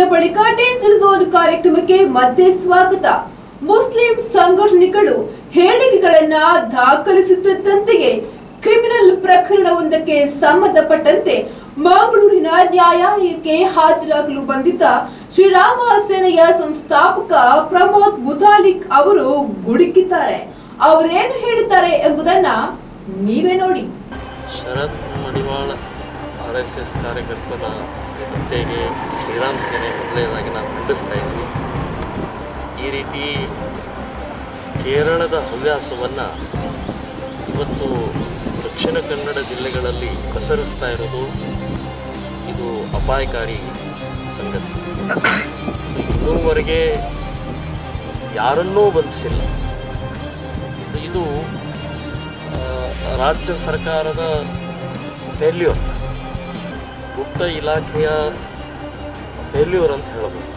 ಬ್ರೇಕ್ನ ಬಳಿಕ ಕಾರ್ಯಕ್ರಮಕ್ಕೆ ಮತ್ತೆ ಸ್ವಾಗತ. ಮುಸ್ಲಿಂ ಸಂಘಟನೆಗಳು ಹೇಳಿಕೆಗಳನ್ನ ದಾಖಲಿಸುತ್ತಿದ್ದಂತೆಯೇ ಕ್ರಿಮಿನಲ್ ಪ್ರಕರಣವೊಂದಕ್ಕೆ ಸಂಬಂಧಪಟ್ಟಂತೆ ಮಂಗಳೂರಿನ ನ್ಯಾಯಾಲಯಕ್ಕೆ ಹಾಜರಾಗಲು ಬಂದಿದ್ದ ಶ್ರೀರಾಮ ಸೇನೆಯ ಸಂಸ್ಥಾಪಕ ಪ್ರಮೋದ್ ಮುತಾಲಿಕ್ ಅವರು ಗುಡುಕಿದ್ದಾರೆ. ಅವರೇನು ಹೇಳಿದ್ದಾರೆ ಎಂಬುದನ್ನ ನೀವೇ ನೋಡಿ. Sharath Madivala. R S S ಕಾರ್ಯಕರ್ತನ ಹತ್ಯೆಗೆ ಶ್ರೀರಾಮ್ ಸೇನೆ ಮೊದಲನೇದಾಗಿ ನಾವು ಖಂಡಿಸ್ತಾ ಇದ್ದೀನಿ. ಈ ರೀತಿ ಕೇರಳದ ಹವ್ಯಾಸವನ್ನು ಇವತ್ತು ದಕ್ಷಿಣ ಕನ್ನಡ ಜಿಲ್ಲೆಗಳಲ್ಲಿ ಪಸರಿಸ್ತಾ ಇರೋದು ಇದು ಅಪಾಯಕಾರಿ ಸಂಗತಿ. ಇನ್ನೂವರೆಗೆ ಯಾರನ್ನೂ ಬಂಧಿಸಿಲ್ಲ. ಇದು ರಾಜ್ಯ ಸರ್ಕಾರದ ಫೇಲ್ಯೂರ್ ಗುಪ್ತ ಇಲಾಖೆಯ ಫೇಲ್ಯೂರ್ ಅಂತ ಹೇಳ್ಬೋದು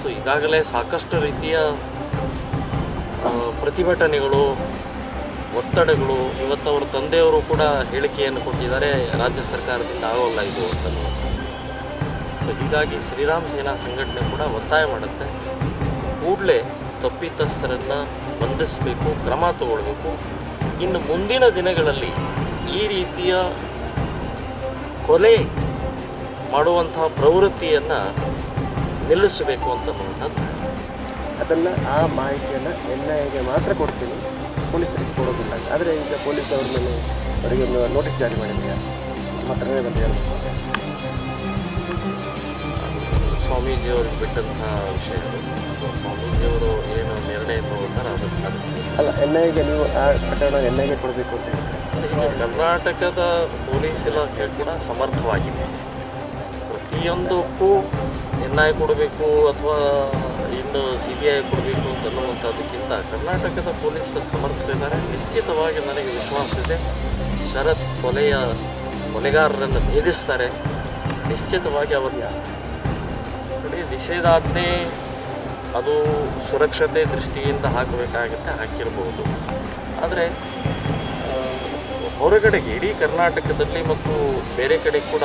ಸೊ ಈಗಾಗಲೇ ಸಾಕಷ್ಟು ರೀತಿಯ ಪ್ರತಿಭಟನೆಗಳು, ಒತ್ತಡಗಳು, ಇವತ್ತು ಅವರ ತಂದೆಯವರು ಕೂಡ ಹೇಳಿಕೆಯನ್ನು ಕೊಟ್ಟಿದ್ದಾರೆ, ರಾಜ್ಯ ಸರ್ಕಾರದಿಂದ ಆಗೋಲ್ಲ ಇದು ಅಂತ ಸೊ ಹೀಗಾಗಿ ಶ್ರೀರಾಮ್ ಸೇನಾ ಸಂಘಟನೆ ಕೂಡ ಒತ್ತಾಯ ಮಾಡುತ್ತೆ. ಕೂಡಲೇ ತಪ್ಪಿತಸ್ಥರನ್ನು ಬಂಧಿಸಬೇಕು, ಕ್ರಮ ತಗೊಳ್ಬೇಕು. ಇನ್ನು ಮುಂದಿನ ದಿನಗಳಲ್ಲಿ ಈ ರೀತಿಯ ಕೊಲೆ ಮಾಡುವಂತಹ ಪ್ರವೃತ್ತಿಯನ್ನು ನಿಲ್ಲಿಸಬೇಕು ಅಂತನ್ನುವಂಥದ್ದು ಅದನ್ನು ಆ ಮಾಹಿತಿಯನ್ನು ಎನ್ ಐ ಎಗೆ ಮಾತ್ರ ಕೊಡ್ತೀನಿ. ಪೊಲೀಸರಿಗೆ ಕೊಡೋದಿಲ್ಲ. ಆದರೆ ಈಗ ಪೊಲೀಸ್ ಅವ್ರ ಮೇಲೆ ಅವರಿಗೆ ಒಂದು ನೋಟಿಸ್ ಜಾರಿ ಮಾಡಿದ್ದಾರೆ ಮಾತ್ರನೇ ಬಂದು ಹೇಳ್ಬೇಕು ಸ್ವಾಮೀಜಿಯವ್ರಿಗೆ ಬಿಟ್ಟಂತಹ ವಿಷಯಗಳು ಸ್ವಾಮೀಜಿಯವರು ಏನು ನಿರ್ಣಯ ತಗೋತಾರೆ ಅದಕ್ಕೆ ಅಲ್ಲ ಎನ್ ಐಗೆ ನೀವು ಆ ಪ್ರಕರಣ ಎನ್ ಐಗೆ ಕೊಡಬೇಕು ಅಂತ ಹೇಳ್ತಾರೆ ಕರ್ನಾಟಕದ ಪೊಲೀಸ್ ಇಲಾಖೆ ಕೂಡ ಸಮರ್ಥವಾಗಿದೆ. ಪ್ರತಿಯೊಂದಕ್ಕೂ ಎನ್ ಐ ಕೊಡಬೇಕು ಅಥವಾ ಇನ್ನು ಸಿ ಬಿ ಐ ಕೊಡಬೇಕು ಅಂತನ್ನುವಂಥದ್ದಕ್ಕಿಂತ ಕರ್ನಾಟಕದ ಪೊಲೀಸರು ಸಮರ್ಥರಿದ್ದಾರೆ. ನಿಶ್ಚಿತವಾಗಿ ನನಗೆ ವಿಶ್ವಾಸ ಇದೆ. ಶರತ್ ಕೊಲೆಯ ಕೊಲೆಗಾರರನ್ನು ಭೇದಿಸ್ತಾರೆ. ನಿಶ್ಚಿತವಾಗಿ ಅವರು ಯಾರು? ನಿಷೇಧಾಜ್ಞೆ ಅದು ಸುರಕ್ಷತೆ ದೃಷ್ಟಿಯಿಂದ ಹಾಕಬೇಕಾಗುತ್ತೆ ಹಾಕಿರಬಹುದು ಆದರೆ ಹೊರಗಡೆಗೆ ಇಡೀ ಕರ್ನಾಟಕದಲ್ಲಿ ಮತ್ತು ಬೇರೆ ಕಡೆ ಕೂಡ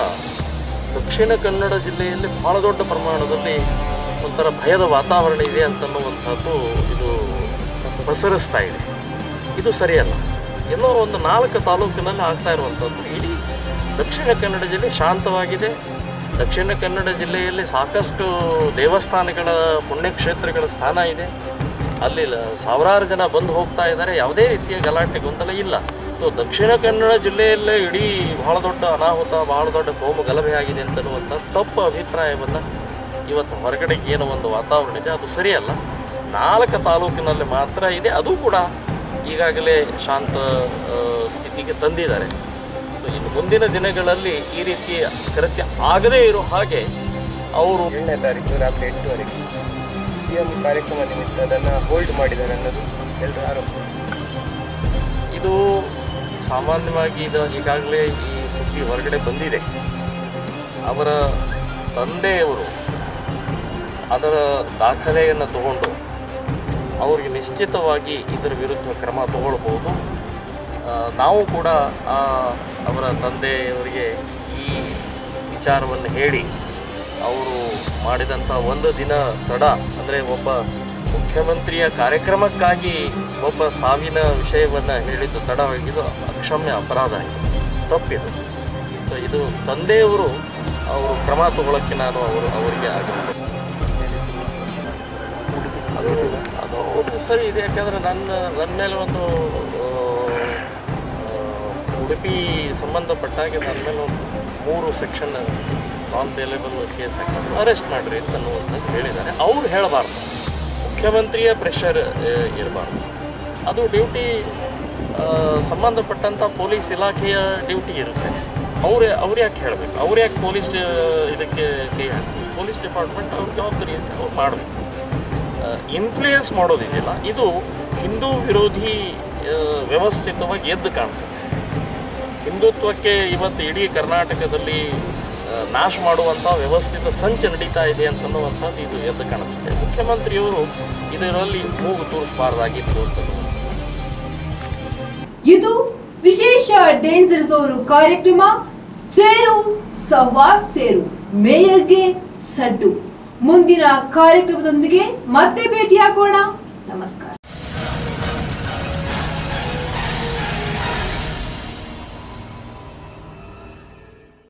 ದಕ್ಷಿಣ ಕನ್ನಡ ಜಿಲ್ಲೆಯಲ್ಲಿ ಬಹಳ ದೊಡ್ಡ ಪ್ರಮಾಣದಲ್ಲಿ ಒಂಥರ ಭಯದ ವಾತಾವರಣ ಇದೆ ಅಂತನ್ನುವಂಥದ್ದು ಇದು ಪ್ರಸರಿಸ್ತಾ ಇದೆ. ಇದು ಸರಿಯಲ್ಲ. ಎಲ್ಲೋ ಒಂದು ನಾಲ್ಕು ತಾಲೂಕಿನಲ್ಲಿ ಆಗ್ತಾ ಇರುವಂಥದ್ದು. ಇಡೀ ದಕ್ಷಿಣ ಕನ್ನಡ ಜಿಲ್ಲೆ ಶಾಂತವಾಗಿದೆ. ದಕ್ಷಿಣ ಕನ್ನಡ ಜಿಲ್ಲೆಯಲ್ಲಿ ಸಾಕಷ್ಟು ದೇವಸ್ಥಾನಗಳ ಪುಣ್ಯಕ್ಷೇತ್ರಗಳ ಸ್ಥಾನ ಇದೆ. ಅಲ್ಲಿ ಸಾವಿರಾರು ಜನ ಬಂದು ಹೋಗ್ತಾ ಇದ್ದಾರೆ. ಯಾವುದೇ ರೀತಿಯ ಗಲಾಟೆ ಗೊಂದಲ ಇಲ್ಲ. ಸೊ ದಕ್ಷಿಣ ಕನ್ನಡ ಜಿಲ್ಲೆಯಲ್ಲೇ ಇಡೀ ಬಹಳ ದೊಡ್ಡ ಅನಾಹುತ ಬಹಳ ದೊಡ್ಡ ಕೋಮು ಗಲಭೆ ಆಗಿದೆ ಅಂತನ್ನುವಂಥ ತಪ್ಪು ಅಭಿಪ್ರಾಯವನ್ನು ಇವತ್ತು ಹೊರಗಡೆ ಏನೋ ಒಂದು ವಾತಾವರಣ ಇದೆ ಅದು ಸರಿಯಲ್ಲ. ನಾಲ್ಕು ತಾಲೂಕಿನಲ್ಲಿ ಮಾತ್ರ ಇದೆ ಅದು ಕೂಡ ಈಗಾಗಲೇ ಶಾಂತ ಸ್ಥಿತಿಗೆ ತಂದಿದ್ದಾರೆ. ಸೊ ಇನ್ನು ಮುಂದಿನ ದಿನಗಳಲ್ಲಿ ಈ ರೀತಿಯ ಕೃತ್ಯ ಆಗದೇ ಇರೋ ಹಾಗೆ ಅವರು ಏಳನೇ ತಾರೀಕು ರಾತ್ರಿ ಎಂಟುವರೆಗೆ ಸಿ ಎಂ ಕಾರ್ಯಕ್ರಮ ನಿಮಿತ್ತ ಅದನ್ನು ಹೋಲ್ಡ್ ಮಾಡಿದ್ದಾರೆ ಅನ್ನೋದು ಎಲ್ಲರ ಆರೋಪ. ಇದು ಸಾಮಾನ್ಯವಾಗಿ ಇದು ಈಗಾಗಲೇ ಈ ಸುದ್ದಿ ಹೊರಗಡೆ ಬಂದಿದೆ. ಅವರ ತಂದೆಯವರು ಅದರ ದಾಖಲೆಯನ್ನು ತಗೊಂಡು ಅವರಿಗೆ ನಿಶ್ಚಿತವಾಗಿ ಇದರ ವಿರುದ್ಧ ಕ್ರಮ ತಗೊಳ್ಬೋದು ನಾವು ಕೂಡ ಅವರ ತಂದೆಯವರಿಗೆ ಈ ವಿಚಾರವನ್ನು ಹೇಳಿ, ಅವರು ಮಾಡಿದಂಥ ಒಂದು ದಿನ ತಡ, ಅಂದರೆ ಒಬ್ಬ ಮುಖ್ಯಮಂತ್ರಿಯ ಕಾರ್ಯಕ್ರಮಕ್ಕಾಗಿ ಒಬ್ಬ ಸಾವಿನ ವಿಷಯವನ್ನು ಹೇಳಿದ್ದು ತಡವಾಗಿದ್ದು ಅಕ್ಷಮ್ಯ ಅಪರಾಧ ಇದು ತಪ್ಪಿದು. ಇದು ತಂದೆಯವರು ಅವರು ಕ್ರಮ ತಗೊಳ್ಳೋಕ್ಕೆ ನಾನು ಅವರು ಅವರಿಗೆ ಆಗಿರ್ಬೋದು ಅದು ಅದು ಸರಿ ಇದೆ. ಯಾಕಂದರೆ ನನ್ನ ನನ್ನ ಮೇಲೆ ಒಂದು ಉಡುಪಿ ಸಂಬಂಧಪಟ್ಟಾಗೆ ನನ್ನ ಮೇಲೆ ಒಂದು ಮೂರು ಸೆಕ್ಷನ್ ನಾನ್ ಬೇಲೇಬಲ್ ಕೇಸ್ ಹಾಕಿದ್ರು ಅರೆಸ್ಟ್ ಮಾಡಿರಿ ಅಂತನ್ನುವಂಥದ್ದು ಹೇಳಿದ್ದಾರೆ. ಅವ್ರು ಹೇಳಬಾರ್ದು. ಮುಖ್ಯಮಂತ್ರಿಯ ಪ್ರೆಷರ್ ಇರಬಾರ್ದು. ಅದು ಡ್ಯೂಟಿ ಸಂಬಂಧಪಟ್ಟಂಥ ಪೊಲೀಸ್ ಇಲಾಖೆಯ ಡ್ಯೂಟಿ ಇರುತ್ತೆ. ಅವರೇ, ಅವ್ರು ಯಾಕೆ ಹೇಳಬೇಕು? ಅವ್ರು ಯಾಕೆ ಪೊಲೀಸ್ ಇದಕ್ಕೆ ಕೈ ಹಾಕ್ತಾರೆ ಪೊಲೀಸ್ ಡಿಪಾರ್ಟ್ಮೆಂಟ್ ಅವ್ರ ಜವಾಬ್ದಾರಿ ಅಂತ ಅವ್ರು ಮಾಡಬೇಕು. ಇನ್ಫ್ಲೂಯೆನ್ಸ್ ಮಾಡೋದಿದೆಯಲ್ಲ ಇದು ಹಿಂದೂ ವಿರೋಧಿ ವ್ಯವಸ್ಥಿತವಾಗಿ ಎದ್ದು ಕಾಣಿಸುತ್ತೆ. ಹಿಂದುತ್ವಕ್ಕೆ ಇವತ್ತು ಇಡೀ ಕರ್ನಾಟಕದಲ್ಲಿ ನಾಶ ಮಾಡುವಂಥ ವ್ಯವಸ್ಥಿತ ಸಂಚು ನಡೀತಾ ಇದೆ ಅಂತನ್ನುವಂಥದ್ದು ಇದು ಎದ್ದು ಕಾಣಿಸುತ್ತೆ. ಮುಖ್ಯಮಂತ್ರಿಯವರು ಇದರಲ್ಲಿ ಮೂಗು ತೋರಿಸಬಾರ್ದಾಗಿತ್ತು ಇದು ವಿಶೇಷ ಡೇಂಜರ್ ಝೋನ್ ಕಾರ್ಯಕ್ರಮ, ಸೇರು ಸವಾ ಸೇರು. ಮೇಯರ್ಗೆ ಸಡ್ಡು. ಮುಂದಿನ ಕಾರ್ಯಕ್ರಮದೊಂದಿಗೆ ಮತ್ತೆ ಭೇಟಿಯಾಗೋಣ. ನಮಸ್ಕಾರ.